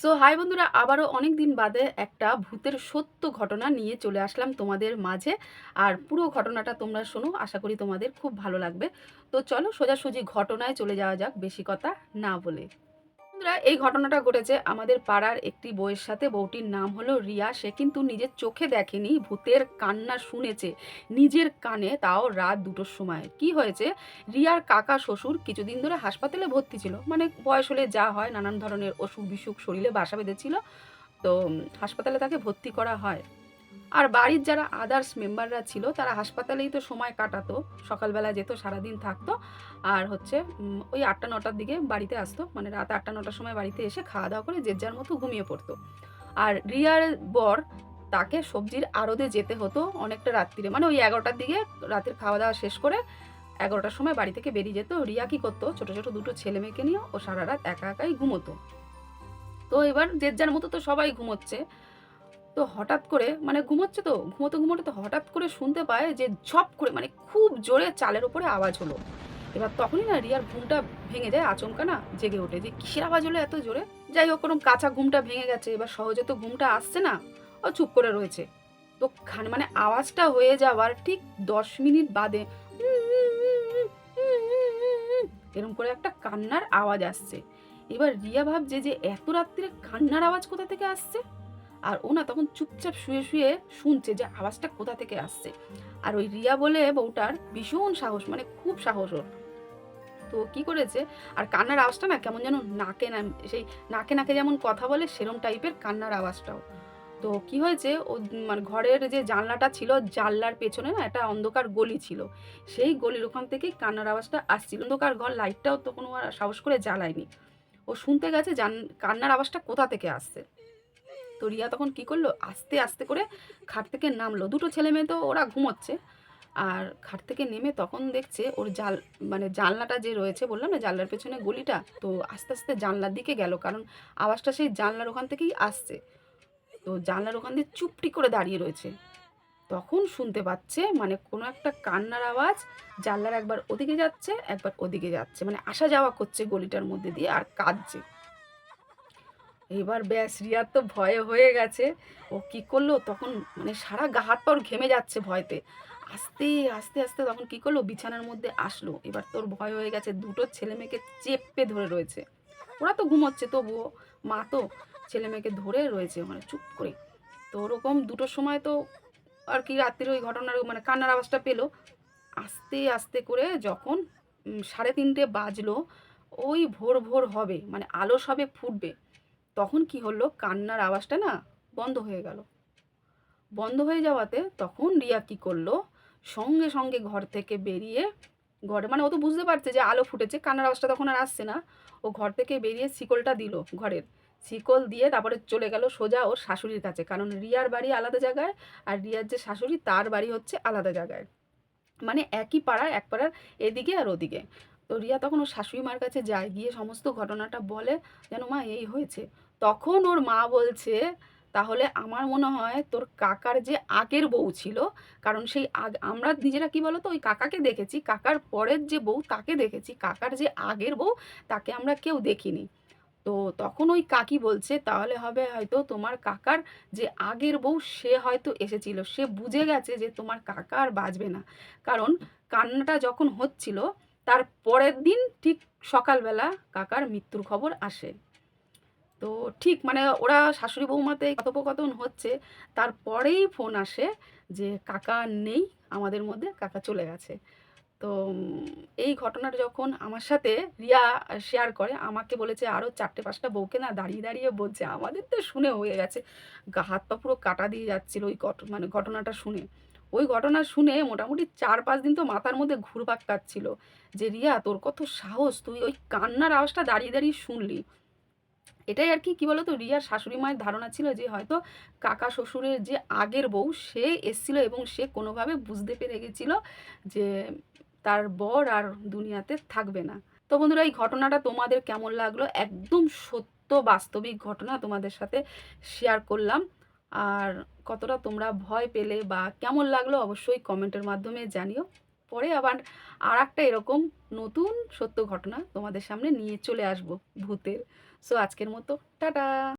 So high বন্ধুরা, আবারও অনেক দিন বাদে একটা ভূতের সত্য ঘটনা নিয়ে চলে আসলাম তোমাদের মাঝে। আর পুরো ঘটনাটা তোমরা শোনো, আশা করি তোমাদের খুব ভালো লাগবে। তো চলো সোজাসুজি ঘটনায় চলে যাওয়া যাক, বেশি কথা না বলে। বন্ধুরা, এই ঘটনাটা ঘটেছে আমাদের পাড়ার একটি বউয়ের সাথে। বউটির নাম হলো রিয়া। সে কিন্তু নিজের চোখে দেখেনি, ভূতের কান্না শুনেছে নিজের কানে তাও রাত দুটোর সময়। কি হয়েছে? রিয়ার কাকা শ্বশুর কিছুদিন ধরে হাসপাতালে ভর্তি ছিল। মানে বয়স হলে যা হয়, নানান ধরনের অসুখ বিসুখ শরীরে বাসা বেঁধেছিল। তো হাসপাতালে তাকে ভর্তি করা হয়। আর বাড়ির যারা আদার্স মেম্বাররা ছিল, তারা হাসপাতালেই তো সময় কাটাতো, সকালবেলা যেত, সারাদিন থাকতো, আর হচ্ছে ওই আটটা, নটার দিকে বাড়িতে আসতো মানে রাত আটটা, নটার সময় বাড়িতে এসে খাওয়া দাওয়া করে যে যার মতো ঘুমিয়ে পড়তো। আর রিয়ার বর, তাকে সবজির আড়তে যেতে হতো অনেকটা রাত্রিরে মানে ওই এগারোটার দিকে রাতের খাওয়া দাওয়া শেষ করে এগারোটার সময় বাড়ি থেকে বেরিয়ে যেত। রিয়া কি করতো, ছোটো ছোটো দুটো ছেলে মেয়েকে নিয়ে ও সারা রাত একা, একাই ঘুমোতো। তো এবার যে যার মতো তো সবাই ঘুমোচ্ছে তো হঠাৎ করে মানে ঘুমোচ্ছে তো, ঘুমোতে ঘুমোতে তো হঠাৎ করে শুনতে পায় যে ঝপ করে মানে খুব জোরে চালের উপরে আওয়াজ হলো। এবার তখনই না রিয়ার ঘুমটা ভেঙে যায়, আচমকা না জেগে ওঠে যে কিসের আওয়াজ হলো এত জোরে? যাই হোক ওরকম কাঁচা ঘুমটা ভেঙে গেছে, এবার সহজে তো ঘুমটা আসছে না, ও চুপ করে রয়েছে। তো খান মানে আওয়াজটা হয়ে যাওয়ার ঠিক দশ মিনিট বাদে এরকম করে একটা কান্নার আওয়াজ আসছে। এবার রিয়া ভাবছে যে এত রাত্রিরে কান্নার আওয়াজ কোথা থেকে আসছে? আর ও না তখন চুপচাপ শুয়ে শুয়ে শুনছে যে আওয়াজটা কোথা থেকে আসছে। আর ওই রিয়া বলে বউটার ভীষণ সাহস মানে খুব সাহস ওর। তো কি করেছে, আর কান্নার আওয়াজটা না কেমন যেন নাকে না, সেই নাকে নাকে যেমন কথা বলে সেরম টাইপের কান্নার আওয়াজটাও। তো কি হয়েছে, ও মানে ঘরের যে জানলাটা ছিল, জানলার পেছনে না একটা অন্ধকার গলি ছিল। সেই গলির ওখান থেকেই কান্নার আওয়াজটা আসছিল। অন্ধকার ঘর লাইটটাও তো কোনো আর সাহস করে জ্বালায়নি। ও শুনতে গেছে জান, কান্নার আওয়াজটা কোথা থেকে আসছে। তো রিয়া তখন কি করল? আস্তে আস্তে করে খাট থেকে নামলো। দুটো ছেলে মেয়ে তো ওরা ঘুমোচ্ছে। আর খাট থেকে নেমে তখন দেখছে ওর জাল মানে জানলাটা যে রয়েছে বললাম না, জানলার পেছনে গলিটা, তো আস্তে আস্তে জানলার দিকে গেল। কারণ আওয়াজটা সেই জানলার ওখান থেকেই আসছে। তো জানলার ওখান দিয়ে চুপটি করে দাঁড়িয়ে রয়েছে। তখন শুনতে পাচ্ছে মানে কোনো একটা কান্নার আওয়াজ, জানলার একবার ওদিকে যাচ্ছে, একবার ওদিকে যাচ্ছে। মানে আসা যাওয়া করছে গলিটার মধ্যে দিয়ে আর কাঁদছে। এবার ব্যাস, রিয়ার তো ভয়ে হয়ে গেছে। ও কি করল? তখন মানে সারা গা হাত পা ঘেমে যাচ্ছে ভয়তে। আস্তে আস্তে আস্তে তখন কি করল? বিছানার মধ্যে আসলো। এবার তোর ভয় হয়ে গেছে। দুটো ছেলে মেয়েকে চেপে ধরে রয়েছে। ওরা তো ঘুমোচ্ছে তবুও। মা তো ছেলে মেয়েকে ধরে রয়েছে মানে চুপ করে। তো ওরকম দুটোর সময় তো আর কি রাত্রির ওই ঘটনার মানে কান্নার আওয়াজটা পেল। আস্তে আস্তে করে যখন সাড়ে তিনটে বাজলো, ওই ভোর ভোর হবে মানে আলো সবে ফুটবে। তখন কি হলো? কান্নার আওয়াজটা না বন্ধ হয়ে গেল। বন্ধ হয়ে যাওয়াতে তখন রিয়া কি করল? সঙ্গে সঙ্গে ঘর থেকে বেরিয়ে ঘরে মানে ও তো বুঝতে পারছে যে আলো ফুটেছে, কান্নার আওয়াজটা তখন আর আসছে না। ও ঘর থেকে বেরিয়ে শিকলটা দিল ঘরের। শিকল দিয়ে তারপরে চলে গেল সোজা ওর শাশুড়ির কাছে। কারণ রিয়ার বাড়ি আলাদা জায়গায় আর রিয়ার যে শাশুড়ি, তার বাড়ি হচ্ছে আলাদা জায়গায়। মানে একই পাড়ার, এক পাড়ার এদিকে আর ওদিকে। তো রিয়া তখন ওর শাশুড়ি মার কাছে যায়, গিয়ে সমস্ত ঘটনাটা বলে যেন মা, এই হয়েছে। তখন ওর মা বলছে, তাহলে আমার মনে হয় তোর কাকার যে আগের বউ ছিল, কারণ সেই আগ, আমরা নিজেরা কি বলতো, ওই কাকাকে দেখেছি, কাকার পরের যে বউ তাকে দেখেছি, কাকার যে আগের বউ তাকে আমরা কেউ দেখিনি। তো তখন ওই কাকি বলছে, তাহলে হবে হয়তো তোমার কাকার যে আগের বউ, সে হয়তো এসেছিল, সে বুঝে গেছে যে তোমার কাকা আর বাঁচবে না। কারণ কান্নাটা যখন হচ্ছিল, তার পরের দিন ঠিক সকালবেলা কাকার মৃত্যুর খবর আসে। তো ঠিক মানে ওরা শাশুড়ি বৌমাতে কথোপকথন হচ্ছে। তারপরেই ফোন আসে যে, কাকা নেই আমাদের মধ্যে, কাকা চলে গেছে। তো এই ঘটনাটা যখন আমার সাথে রিয়া শেয়ার করে, আমাকে বলেছে আরও চারটে পাঁচটা বউকে না দাঁড়িয়ে দাঁড়িয়ে বলছে, আমাদের তো শুনে হয়ে গেছে। গা হাত পা পুরো কাটা দিয়ে যাচ্ছিল ওই ঘট মানে ঘটনাটা শুনে। ওই ঘটনা শুনে মোটামুটি চার পাঁচ দিন তো মাথার মধ্যে ঘুরপাক কাটছিল যে, রিয়া, তোর কত সাহস? তুই ওই কান্নার আওয়াজটা দাঁড়িয়ে দাঁড়িয়ে শুনলি। এটাই আর কি কি বলতো, রিয়ার শাশুড়ি মায়ের ধারণা ছিল যে হয়তো কাকা শ্বশুরের যে আগের বউ, সে এসছিল এবং সে কোনোভাবে বুঝতে পেরে গেছিল যে তার বর আর দুনিয়াতে থাকবে না। তো বন্ধুরা, এই ঘটনাটা তোমাদের কেমন লাগল? একদম সত্য, বাস্তবিক ঘটনা তোমাদের সাথে শেয়ার করলাম। আর কতটা তোমরা ভয় পেলে বা কেমন লাগল অবশ্যই কমেন্টের মাধ্যমে জানিও। পরে আবার আর একটা এরকম নতুন সত্য ঘটনা তোমাদের সামনে নিয়ে চলে আসব ভূতের। সো আজকের মতো, টাটা!